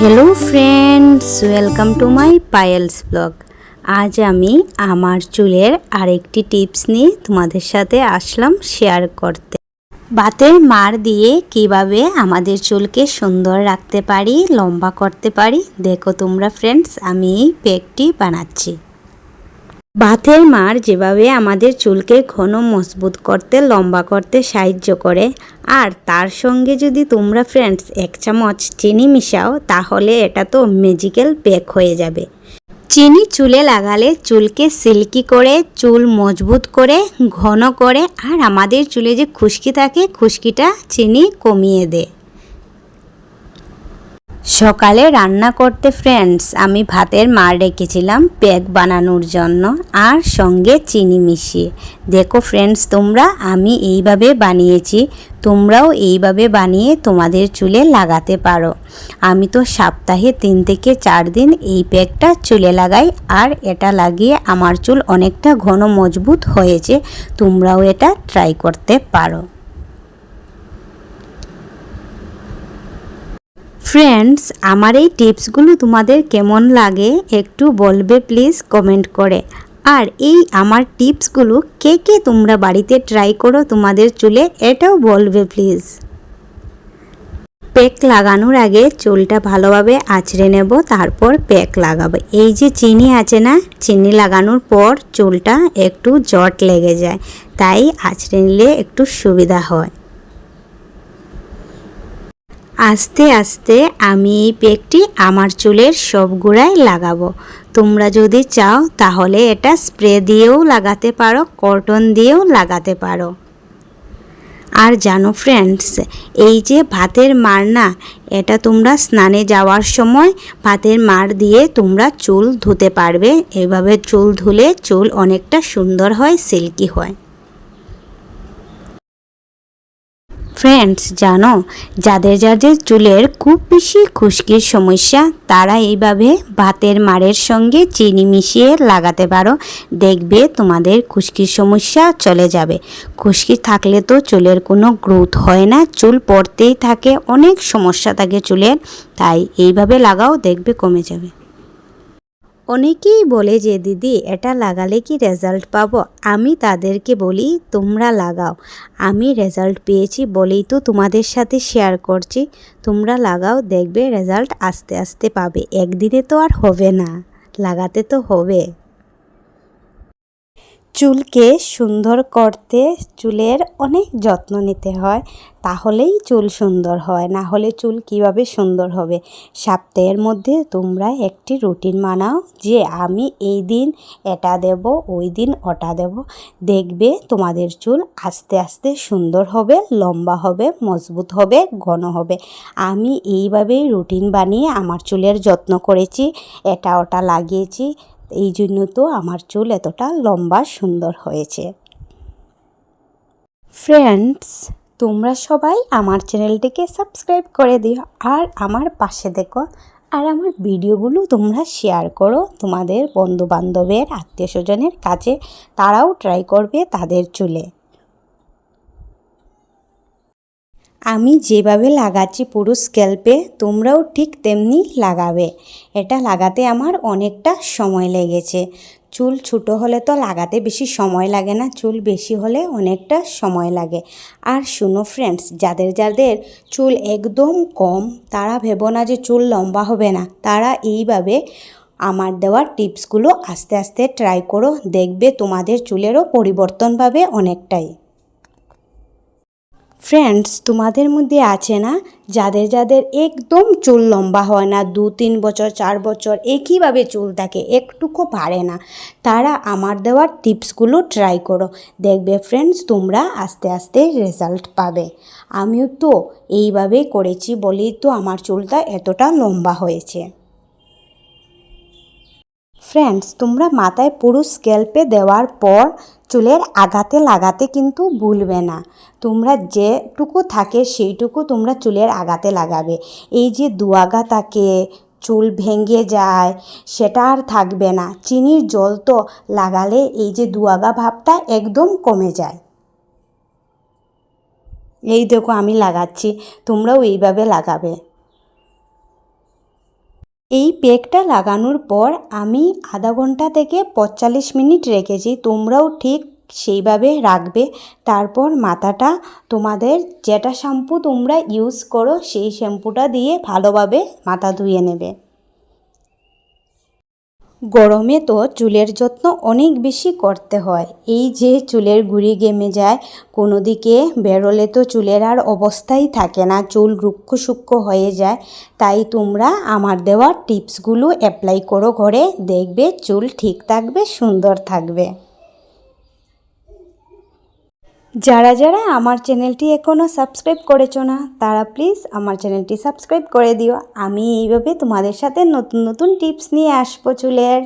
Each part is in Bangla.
Hello friends welcome to my Payel's blog আজ আমি আমার চুলের আরেকটি টিপস নিয়ে তোমাদের সাথে আসলাম শেয়ার করতে। বাতের মার দিয়ে কীভাবে আমাদের চুলকে সুন্দর রাখতে পারি, লম্বা করতে পারি, দেখো তোমরা ফ্রেন্ডস আমি এই প্যাকটি বানাচ্ছি। বাতের মার যেভাবে আমাদের চুলকে ঘন মজবুত করতে, লম্বা করতে সাহায্য করে, আর তার সঙ্গে যদি তোমরা ফ্রেন্ডস এক চামচ চিনি মিশাও, তাহলে এটা তো ম্যাজিক্যাল প্যাক হয়ে যাবে। চিনি চুলে লাগালে চুলকে সিল্কি করে, চুল মজবুত করে, ঘন করে, আর আমাদের চুলে যে খুশকি থাকে, খুশকিটা চিনি কমিয়ে দেয়। সকালে রান্না করতে ফ্রেন্ডস আমি ভাতের মার রেখেছিলাম প্যাক বানানোর জন্য আর সঙ্গে চিনি মিশিয়ে। দেখো ফ্রেন্ডস তোমরা, আমি এইভাবে বানিয়েছি, তোমরাও এইভাবে বানিয়ে তোমাদের চুলে লাগাতে পারো। আমি তো সপ্তাহে তিন থেকে চার দিন এই প্যাকটা চুলে লাগাই আর এটা লাগিয়ে আমার চুল অনেকটা ঘন মজবুত হয়েছে, তোমরাও এটা ট্রাই করতে পারো। ফ্রেন্ডস আমার এই টিপসগুলো তোমাদের কেমন লাগে একটু বলবে প্লিজ কমেন্ট করে। আর এই আমার টিপসগুলো কে কে তোমরা বাড়িতে ট্রাই করো তোমাদের চুলে এটাও বলবে প্লিজ প্যাক লাগানোর আগে চুলটা ভালোভাবে আঁচড়ে নেব, তারপর প্যাক লাগাবো। এই যে চিনি আছে না, চিনি লাগানোর পর চুলটা একটু জট লেগে যায়, তাই আঁচড়ে নিলে একটু সুবিধা হয়। আস্তে আস্তে আমি এই পেকটি আমার চুলের সব গোড়ায় লাগাবো। তোমরা যদি চাও তাহলে এটা স্প্রে দিয়েও লাগাতে পারো, কটন দিয়েও লাগাতে পারো। আর জানো ফ্রেন্ডস এই যে ভাতের মার না, এটা তোমরা স্নানে যাওয়ার সময় ভাতের মার দিয়ে তোমরা চুল ধুতে পারবে। এভাবে চুল ধুলে চুল অনেকটা সুন্দর হয়, সিল্কি হয়। ফ্রেন্ডস জানো? যাদের যাদের চুলের খুব বেশি খুশকির সমস্যা, তারা এইভাবে ভাতের মারের সঙ্গে চিনি মিশিয়ে লাগাতে পারো। দেখবে তোমাদের খুশকির সমস্যা চলে যাবে। খুশকি থাকলে তো চুলের কোনো গ্রোথ হয় না। চুল পড়তেই থাকে, অনেক সমস্যা থাকে চুলের। তাই এইভাবে লাগাও, দেখবে কমে যাবে। অনেকেই বলে যে, দিদি, এটা লাগালে কি রেজাল্ট পাবো? আমি তাদেরকে বলি, তোমরা লাগাও। আমি রেজাল্ট পেয়েছি বলেই তো তোমাদের সাথে শেয়ার করছি। তোমরা লাগাও, দেখবে রেজাল্ট আস্তে আস্তে পাবে। একদিনে তো আর হবে না। লাগাতে তো হবে। চুলকে সুন্দর করতে চুলের অনেক যত্ন নিতে হয়, তাহলেই চুল সুন্দর হয়। না হলে চুল কীভাবে সুন্দর হবে? সপ্তাহের মধ্যে তোমরা একটি রুটিন বানাও যে আমি এই দিন এটা দেব, ওই দিন ওটা দেব। দেখবে তোমাদের চুল আস্তে আস্তে সুন্দর হবে, লম্বা হবে, মজবুত হবে, ঘন হবে। আমি এইভাবেই রুটিন বানিয়ে আমার চুলের যত্ন করেছি, এটা ওটা লাগিয়েছি। এই জন্য তো আমার চুল এতটা লম্বা সুন্দর হয়েছে। ফ্রেন্ডস তোমরা সবাই আমার চ্যানেলটিকে সাবস্ক্রাইব করে দিও আর আমার পাশে দেখো। আর আমার ভিডিওগুলো তোমরা শেয়ার করো তোমাদের বন্ধু বান্ধবের আত্মীয় স্বজনের কাছে। তারাও ট্রাই করবে তাদের চুলে। আমি যেভাবে লাগাচ্ছি পুরো স্ক্যাল্পে তোমরাও ঠিক তেমনি লাগাবে। এটা লাগাতে আমার অনেকটা সময় লেগেছে। চুল ছোটো হলে তো লাগাতে বেশি সময় লাগে না, চুল বেশি হলে অনেকটা সময় লাগে। আর শুনো ফ্রেন্ডস যাদের যাদের চুল একদম কম, তারা ভেবো না যে চুল লম্বা হবে না। তারা এইভাবে আমার দেওয়া টিপসগুলো আস্তে আস্তে ট্রাই করো, দেখবে তোমাদের চুলেরও পরিবর্তন পাবে অনেকটাই। ফ্রেন্ডস তোমাদের মধ্যে আছে না? যাদের যাদের একদম চুল লম্বা হয় না, দু, তিন বছর, চার বছর একইভাবে চুল থাকে, একটুকু পারে না। তারা আমার দেওয়ার টিপসগুলো ট্রাই করো। দেখবে ফ্রেন্ডস তোমরা আস্তে আস্তে রেজাল্ট পাবে। আমিও তো এইভাবেই করেছি বলেই তো আমার চুলটা এতটা লম্বা হয়েছে। ফ্রেন্ডস তোমরা মাথায় পুরো স্ক্যাল্পে দেওয়ার পর চুলের আগাতে লাগাতে কিন্তু ভুলবে না। তোমরা যেটুকু থাকে সেইটুকু তোমরা চুলের আগাতে লাগাবে। এই যে দুয়াগা থাকে, চুল ভেঙে যায়, সেটা আর থাকবে না। চিনির জল তো লাগালে এই যে দুয়াগা ভাবটা একদম কমে যায়। এই দেখো আমি লাগাচ্ছি, তোমরাও এইভাবে লাগাবে। এই পেকটা লাগানোর পর আমি আধা ঘণ্টা থেকে পঁচাল্লিশ মিনিট রেখেছি। তোমরাও ঠিক সেইভাবে রাখবে। তারপর মাথাটা তোমাদের যেটা শ্যাম্পু তোমরা ইউজ করো, সেই শ্যাম্পুটা দিয়ে ভালোভাবে মাথা ধুয়ে নেবে। গরমে তো চুলের যত্ন অনেক বেশি করতে হয়। এই যে চুলের গুড়ি গেমে যায় কোনো দিকে বেরোলে তো চুলের আর অবস্থাই থাকে না, চুল রুক্ষ সূক্ষ্ম হয়ে যায়। তাই তোমরা আমার দেওয়া টিপসগুলো অ্যাপ্লাই করো ঘরে, দেখবে চুল ঠিক থাকবে, সুন্দর থাকবে। যারা যারা আমার চ্যানেলটি এখনও সাবস্ক্রাইব করেছ না, তারা প্লিজ আমার চ্যানেলটি সাবস্ক্রাইব করে দিও। আমি এইভাবে তোমাদের সাথে নতুন নতুন টিপস নিয়ে আসব চুলের।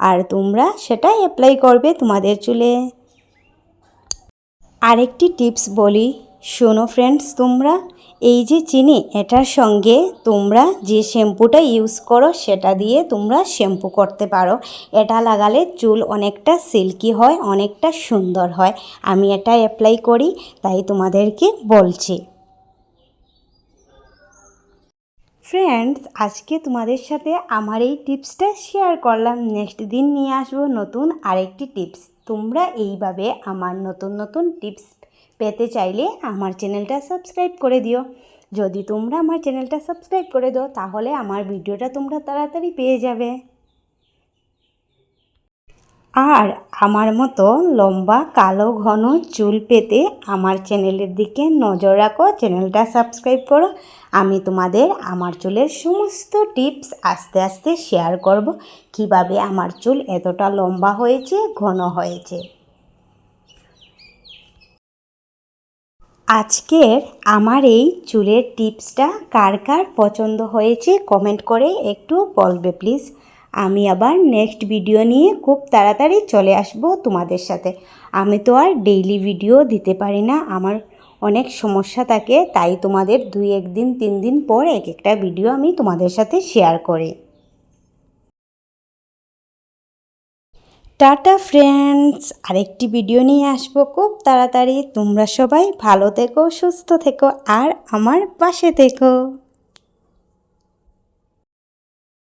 আর তোমরা সেটাই অ্যাপ্লাই করবে তোমাদের চুলে। আরেকটি টিপস বলি, শোনো ফ্রেন্ডস তোমরা এই যে চিনি, এটার সঙ্গে তোমরা যে শ্যাম্পুটা ইউজ করো, সেটা দিয়ে তোমরা শ্যাম্পু করতে পারো। এটা লাগালে চুল অনেকটা সিল্কি হয়, অনেকটা সুন্দর হয়। আমি এটা অ্যাপ্লাই করি, তাই তোমাদেরকে বলছি। ফ্রেন্ডস আজকে তোমাদের সাথে আমার এই টিপসটা শেয়ার করলাম। নেক্সট দিন নিয়ে আসব নতুন আরেকটি টিপস তোমরা এইভাবে আমার নতুন নতুন টিপস পেতে চাইলে আমার চ্যানেলটা সাবস্ক্রাইব করে দিও। যদি তোমরা আমার চ্যানেলটা সাবস্ক্রাইব করে দাও, তাহলে আমার ভিডিওটা তোমরা তাড়াতাড়ি পেয়ে যাবে। আর আমার মতো লম্বা, কালো, ঘন চুল পেতে আমার চ্যানেলের দিকে নজর রাখো, চ্যানেলটা সাবস্ক্রাইব করো। আমি তোমাদের আমার চুলের সমস্ত টিপস আস্তে আস্তে শেয়ার করব, কীভাবে আমার চুল এতটা লম্বা হয়েছে, ঘন হয়েছে। আজকের আমার এই চুলের টিপসটা কার কার পছন্দ হয়েছে, কমেন্ট করে একটু বলবে প্লিজ। আমি আবার নেক্সট ভিডিও নিয়ে খুব তাড়াতাড়ি চলে আসব তোমাদের সাথে। আমি তো আর ডেইলি ভিডিও দিতে পারি না, আমার অনেক সমস্যা থাকে, তাই তোমাদের দুই একদিন, তিন দিন পর এক একটা ভিডিও আমি তোমাদের সাথে শেয়ার করি। টাটা ফ্রেন্ডস আরেকটি ভিডিও নিয়ে আসব খুব তাড়াতাড়ি। তোমরা সবাই ভালো থেকো, সুস্থ থেকো, আর আমার পাশে থেকো।